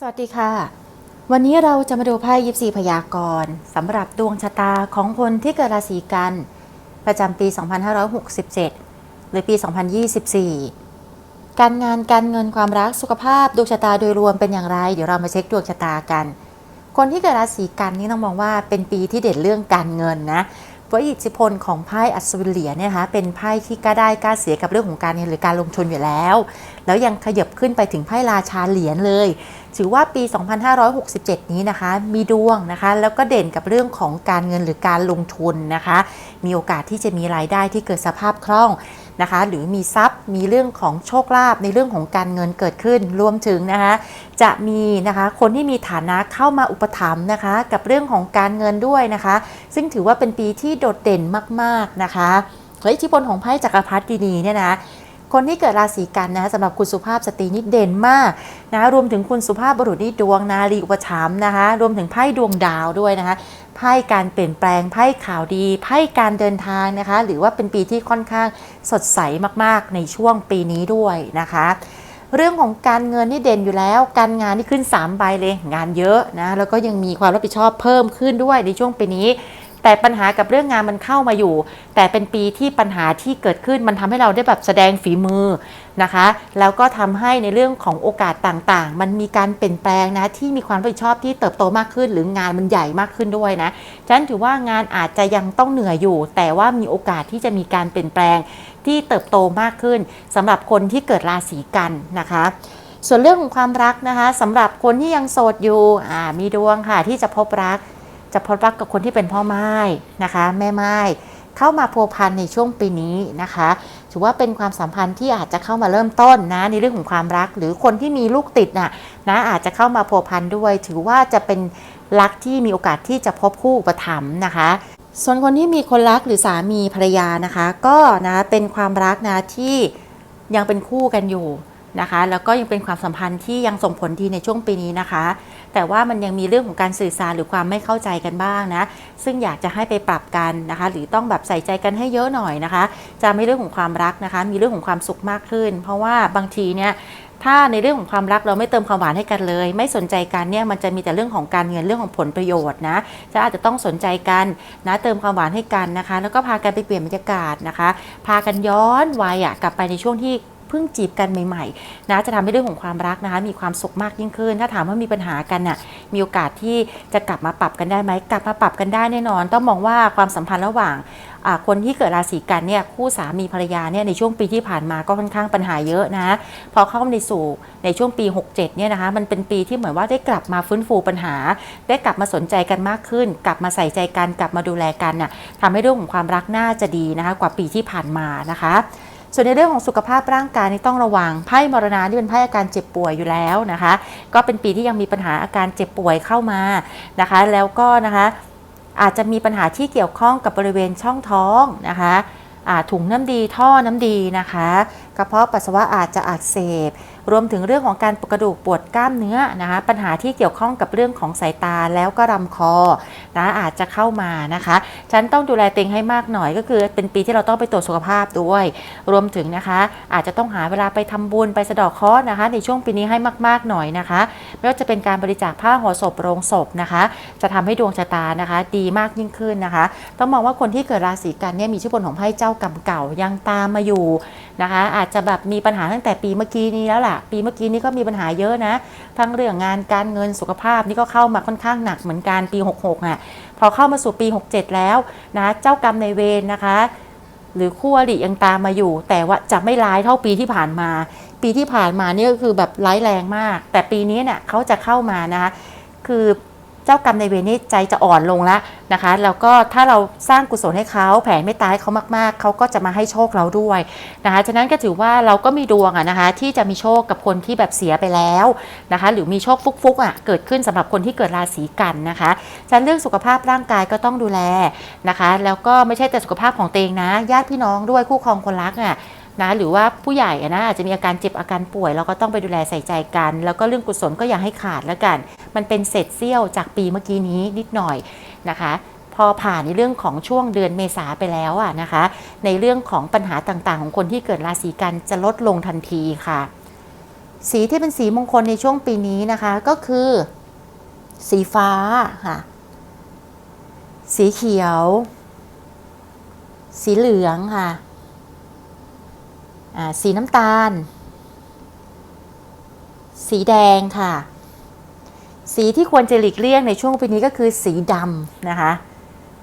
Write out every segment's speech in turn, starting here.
สวัสดีค่ะ วันนี้เราจะมาดูไพ่ยิปซีพยากรณ์สำหรับดวงชะตาของคนที่เกิดราศีกัน ประจำปี 2567 หรือปี 2024 การงานการเงินความรักสุขภาพดวงชะตาโดยรวมเป็นอย่างไร เดี๋ยวเรามาเช็คดวงชะตากัน คนที่เกิดราศีกันนี่ต้องมองว่าเป็นปีที่เด่นเรื่องการเงินนะ เพราะอิทธิพลของไพ่อัศวินเหรียญเนี่ยนะคะเป็นไพ่ที่กล้าได้กล้าเสียกับเรื่องของการเงินหรือการลงทุนอยู่แล้ว แล้วยังขยับขึ้นไปถึงไพ่ราชาเหรียญเลย ถือว่าปี 2567 นี้นะคะ มีดวงนะคะ แล้วก็เด่นกับเรื่องของการเงินหรือการลงทุนนะคะ มีโอกาสที่จะมีรายได้ที่เกิดสภาพคล่อง นะคะหรือมีทรัพย์มีเรื่องของโชคลาภในเรื่องของการเงินเกิดขึ้นรวมถึงนะคะจะมีนะคะคนที่มีฐานะเข้ามาอุปถัมภ์นะคะ กับเรื่องของการเงินด้วยนะคะ ซึ่งถือว่าเป็นปีที่โดดเด่นมาก ๆนะคะและอิทธิพลของไพ่จักรพรรดินีเนี่ยนะ คนที่เกิดราศีกันนะสำหรับคุณสุภาพสตรีนี่เด่นมากนะรวมถึงคุณสุภาพบุรุษนี่ดวงนารีอุปถัมภ์นะคะ รวมถึงไพ่ดวงดาวด้วยนะคะไพ่การเปลี่ยนแปลงไพ่ข่าวดีไพ่การเดินทางนะคะ หรือว่าเป็นปีที่ค่อนข้างสดใสมากๆ ในช่วงปีนี้ด้วยนะคะ เรื่องของการเงินนี่เด่นอยู่แล้ว การงานนี่ขึ้น3ใบเลยงานเยอะนะแล้วก็ยังมีความรับผิดชอบเพิ่มขึ้นด้วยในช่วงปีนี้ แต่ปัญหากับเรื่องงานมันเข้ามาอยู่ แต่เป็นปีที่ปัญหาที่เกิดขึ้นมันทำให้เราได้แบบแสดงฝีมือนะคะ แล้วก็ทำให้ในเรื่องของโอกาสต่างๆ มันมีการเปลี่ยนแปลงนะที่มีความรับผิดชอบที่เติบโตมากขึ้น หรืองานมันใหญ่มากขึ้นด้วยนะฉะนั้นถือว่างานอาจจะยังต้องเหนื่อยอยู่ แต่ว่ามีโอกาสที่จะมีการเปลี่ยนแปลงที่เติบโตมากขึ้นสำหรับคนที่เกิดราศีกันนะคะส่วนเรื่องของความรักนะคะสำหรับคนที่ยังโสดอยู่มีดวงค่ะที่จะพบรัก จะพบรักกับคนที่เป็นพ่อไม้นะคะ แม่ไม้เข้ามาพัวพันในช่วงปีนี้นะคะ ถือว่าเป็นความสัมพันธ์ที่อาจจะเข้ามาเริ่มต้นนะในเรื่องของความรัก หรือคนที่มีลูกติดน่ะนะอาจจะเข้ามาพัวพันด้วย ถือว่าจะเป็นรักที่มีโอกาสที่จะพบคู่อุปถัมภ์นะคะส่วนคนที่มีคนรักหรือสามีภรรยานะคะ ก็นะเป็นความรักนะที่ยังเป็นคู่กันอยู่นะคะ แล้วก็ยังเป็นความสัมพันธ์ที่ยังส่งผลดีในช่วงปีนี้นะคะ แต่ว่ามันยังมีเรื่องของการสื่อสารหรือความไม่เข้าใจกันบ้างนะ ซึ่งอยากจะให้ไปปรับกันนะคะ หรือต้องแบบใส่ใจกันให้เยอะหน่อยนะคะ จะไม่เรื่องของความรักนะคะ มีเรื่องของความสุขมากขึ้น เพราะว่าบางทีเนี่ยถ้าในเรื่องของความรักเราไม่เติมความหวานให้กันเลย ไม่สนใจกันเนี่ยมันจะมีแต่เรื่องของการเงินเรื่องของผลประโยชน์นะจะอาจจะต้องสนใจกันนะเติมความหวานให้กันนะคะ แล้วก็พากันไปเปลี่ยนบรรยากาศนะคะ พากันย้อนวัยอะกลับไปในช่วงที่ เพิ่งจีบกันใหม่ๆนะจะทำให้เรื่องของความรักนะคะมีความสุขมากยิ่งขึ้น ถ้าถามว่ามีปัญหากันน่ะมีโอกาสที่จะกลับมาปรับกันได้ไหมกลับมาปรับกันได้แน่นอน ต้องมองว่าความสัมพันธ์ระหว่างคนที่เกิดราศีกันเนี่ยคู่สามีภรรยาเนี่ยในช่วงปีที่ผ่านมาก็ค่อนข้างปัญหาเยอะนะพอเข้าในสู่ในช่วงปี 67เนี่ยนะคะมันเป็นปีที่เหมือนว่าได้กลับมาฟื้นฟูปัญหา ได้กลับมาสนใจกันมากขึ้น กลับมาใส่ใจกันกลับมาดูแลกันน่ะทำให้เรื่องของความรักน่าจะดีนะคะกว่าปีที่ผ่านมานะคะ ส่วนในเรื่องของสุขภาพร่างกายนี่ต้องระวังไพ่มรณะที่เป็นไพ่อาการเจ็บป่วยอยู่แล้วนะคะ ก็เป็นปีที่ยังมีปัญหาอาการเจ็บป่วยเข้ามานะคะ แล้วก็นะคะอาจจะมีปัญหาที่เกี่ยวข้องกับบริเวณช่องท้องนะคะถุงน้ำดีท่อน้ำดีนะคะ กระเพาะปัสสาวะอาจจะอักเสบ รวมถึงเรื่องของการปวดกระดูกปวดกล้ามเนื้อนะคะปัญหาที่เกี่ยวข้องกับเรื่องของสายตาแล้วก็ลำคอนะอาจจะเข้ามานะคะ ฉันต้องดูแลเต็งให้มากหน่อยก็คือเป็นปีที่เราต้องไปตรวจสุขภาพด้วย รวมถึงนะคะ อาจจะต้องหาเวลาไปทำบุญไปสะดอกเคราะห์นะคะ ในช่วงปีนี้ให้มากๆหน่อยนะคะไม่ว่าจะเป็นการบริจาคผ้าห่อศพโรงศพนะคะ จะทำให้ดวงชะตานะคะ ดีมากยิ่งขึ้นนะคะ ต้องมองว่าคนที่เกิดราศีกันเนี่ยมีชื่อผลของไพ่เจ้ากรรมเก่ายังตามมาอยู่ นะคะ อาจจะแบบมีปัญหาตั้งแต่ปีเมื่อกี้นี้แล้วล่ะ ปีเมื่อกี้นี้ก็มีปัญหาเยอะนะ ทั้งเรื่องงานการเงินสุขภาพนี่ก็เข้ามาค่อนข้างหนักเหมือนกันปี 66อะพอเข้ามาสู่ปี 67 แล้วนะเจ้ากรรมในเวรนะคะ หรือคู่อริยังตามมาอยู่ แต่ว่าจะไม่ร้ายเท่าปีที่ผ่านมา ปีที่ผ่านมานี่ก็คือแบบร้ายแรงมาก แต่ปีนี้เนี่ยเขาจะเข้ามานะคะคือ เจ้ากรรมในเวรนี่ใจจะอ่อนลงแล้วนะคะแล้วก็ถ้าเราสร้างกุศลให้เขาแผ่เมตตาให้เขามากๆ เขาก็จะมาให้โชคเราด้วยนะคะฉะนั้นก็ถือว่าเราก็มีดวงอะนะคะที่จะมีโชคกับคนที่แบบเสียไปแล้วนะคะหรือมีโชคฟุกๆอะเกิดขึ้นสำหรับคนที่เกิดราศีกันนะคะฉะนั้นเรื่องสุขภาพร่างกายก็ต้องดูแลนะคะ แล้วก็ไม่ใช่แต่สุขภาพของตัวเองนะญาติพี่น้องด้วยคู่ครองคนรักอะ นะหรือว่าผู้ใหญ่นะอาจจะมีอาการเจ็บอาการป่วยเราก็ต้องไปดูแลใส่ใจกัน แล้วก็เรื่องกุศลก็อย่าให้ขาดแล้วกัน มันเป็นเศษเสี้ยวจากปีเมื่อกี้นี้นิดหน่อยนะคะพอผ่านในเรื่องของช่วงเดือนเมษาไปแล้วอะนะคะ ในเรื่องของปัญหาต่างๆ ของคนที่เกิดราศีกันจะลดลงทันทีค่ะ สีที่เป็นสีมงคลในช่วงปีนี้นะคะก็คือ สีฟ้าค่ะ สีเขียว สีเหลืองค่ะ สีน้ำตาล สีแดงค่ะ สีที่ควรจะหลีกเลี่ยงในช่วงปีนี้ก็คือสีดำนะคะ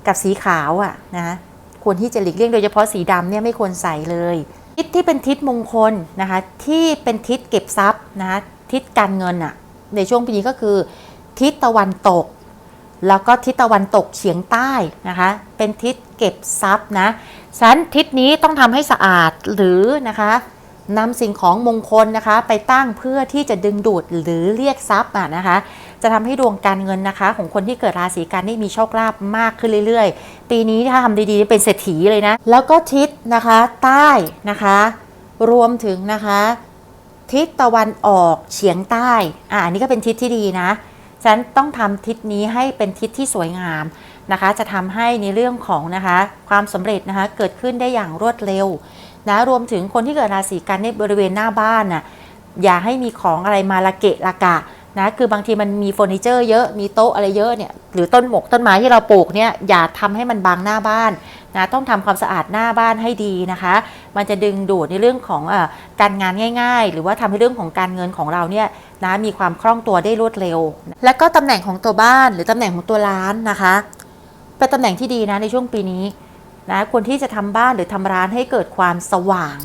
กับสีขาวอะ่ะนะควรที่จะหลีกเลี่ยงโดยเฉพาะสีดำเนี่ยไม่ควรใส่เลย ทิศที่เป็นทิศมงคลนะคะที่เป็นทิศเก็บทรัพย์นะคะทิศการเงินอะ่ะในช่วงปีนี้ก็คือ ทิศตะวันตก แล้วก็ทิศตะวันตกเฉียงใต้นะคะ เป็นทิศเก็บทรัพย์นะฉะนั้นทิศนี้ต้องทำให้สะอาดหรือนะคะนำสิ่งของมงคลนะคะ ไปตั้งเพื่อที่จะดึงดูดหรือเรียกทรัพย์อะนะคะ จะทำให้ดวงการเงินนะคะ ของคนที่เกิดราศีกันนี่มีโชคลาภมากขึ้นเรื่อยๆ ปีนี้ถ้าทำดีๆเป็นเศรษฐีเลยนะ แล้วก็ทิศนะคะใต้นะคะ รวมถึงนะคะ ทิศตะวันออกเฉียงใต้อ่าอันนี้ก็เป็นทิศที่ดีนะ ฉะนั้นต้องทำทิศนี้ให้เป็นทิศที่สวยงามนะคะ จะทำให้ในเรื่องของนะคะความสำเร็จนะคะเกิดขึ้นได้อย่างรวดเร็วนะรวมถึงคนที่เกิดราศีกันในบริเวณหน้าบ้านน่ะอย่าให้มีของอะไรมาละเกะละกะนะคือบางทีมันมีเฟอร์นิเจอร์เยอะมีโต๊ะอะไรเยอะเนี่ยหรือต้นหมกต้นไม้ที่เราปลูกเนี่ยอย่าทำให้มันบังหน้าบ้าน นะต้องทำความสะอาดหน้าบ้านให้ดีนะคะ มันจะดึงดูดในเรื่องของอการงานง่าย ๆ หรือว่าทำให้เรื่องของการเงินของเราเนี่ยนะมีความคล่องตัวได้รวดเร็ว และก็ตำแหน่งของตัวบ้านหรือตำแหน่งของตัวร้านนะคะเป็นตำแหน่งที่ดีนะในช่วงปีนี้นะควรที่จะทำบ้านหรือทำร้านให้เกิดความสว่าง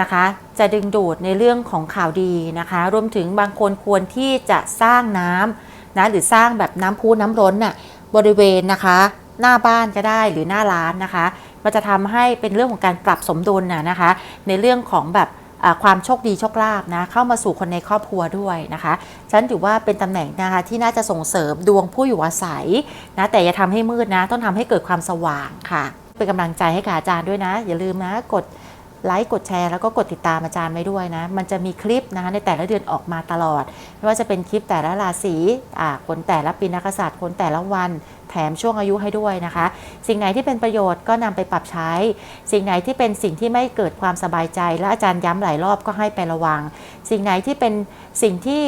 นะคะ จะดึงดูดในเรื่องของข่าวดีนะคะ รวมถึงบางคนควรที่จะสร้างน้ำนะหรือสร้างแบบน้ำพุน้ำล้นน่ะบริเวณนะคะ หน้าบ้านก็ได้หรือหน้าร้านนะคะ มันจะทำให้เป็นเรื่องของการปรับสมดุลนะนะคะ ในเรื่องของแบบความโชคดีโชคลาภนะเข้ามาสู่คนในครอบครัวด้วยนะคะฉันถือว่าเป็นตำแหน่งนะคะที่น่าจะส่งเสริมดวงผู้อยู่อาศัยนะแต่อย่าทำให้มืดนะ ต้องทำให้เกิดความสว่างค่ะ เป็นกำลังใจให้กับอาจารย์ด้วยนะ อย่าลืมนะกด ไลค์กดแชร์แล้วก็กดติดตามอาจารย์ไว้ด้วยนะ มันจะมีคลิปนะคะในแต่ละเดือนออกมาตลอด ไม่ว่าจะเป็นคลิปแต่ละราศีอ่าคนแต่ละปีนักษัตริย์คนแต่ละวันแถมช่วงอายุให้ด้วยนะคะ สิ่งไหนที่เป็นประโยชน์ก็นำไปปรับใช้ สิ่งไหนที่เป็นสิ่งที่ไม่เกิดความสบายใจ และอาจารย์ย้ำหลายรอบก็ให้ไประวัง สิ่งไหนที่เป็นสิ่งที่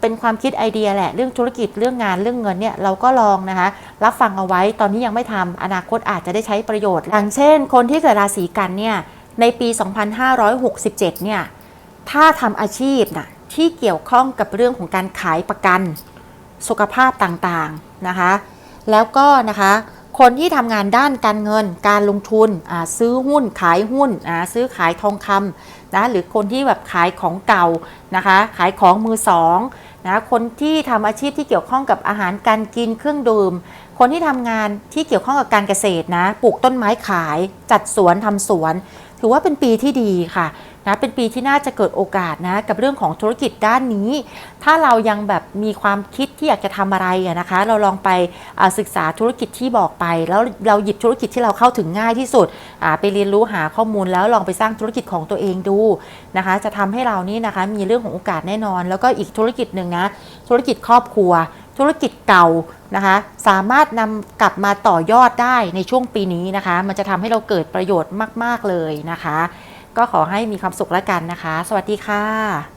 เป็นความคิดไอเดียแหละเรื่องธุรกิจเรื่องงานเรื่องเงินเนี่ยเราก็ลองนะคะ รับฟังเอาไว้ตอนนี้ยังไม่ทำอนาคตอาจจะได้ใช้ประโยชน์อย่างเช่น คนที่เกิดราศีกันเนี่ย ในปี 2567 เนี่ย ถ้าทำอาชีพนะที่เกี่ยวข้องกับเรื่องของการขายประกัน สุขภาพต่างๆนะคะ แล้วก็นะคะ คนที่ทำงานด้านการเงิน การลงทุนซื้อหุ้นขายหุ้นซื้อขายทองคำนะหรือคนที่แบบขายของเก่านะคะขายของมือสองนะคนที่ทำอาชีพที่เกี่ยวข้องกับอาหารการกินเครื่องดื่ม คนที่ทำงานที่เกี่ยวข้องกับการเกษตรนะปลูกต้นไม้ขายจัดสวนทำสวน ถือว่าเป็นปีที่ดีค่ะ นะเป็นปีที่น่าจะเกิดโอกาสนะกับเรื่องของธุรกิจด้านนี้ ถ้าเรายังแบบมีความคิดที่อยากจะทำอะไรนะคะ เราลองไปศึกษาธุรกิจที่บอกไป แล้วเราหยิบธุรกิจที่เราเข้าถึงง่ายที่สุดไปเรียนรู้หาข้อมูลแล้วลองไปสร้างธุรกิจของตัวเองดูนะคะ จะทำให้เรานี่นะคะมีเรื่องของโอกาสแน่นอน แล้วก็อีกธุรกิจหนึ่งนะธุรกิจครอบครัว ธุรกิจเก่านะคะสามารถนำกลับมาต่อยอดได้ในช่วงปีนี้นะคะ มันจะทำให้เราเกิดประโยชน์มาก ๆ เลยนะคะ ก็ขอให้มีความสุขแล้วกันนะคะ สวัสดีค่ะ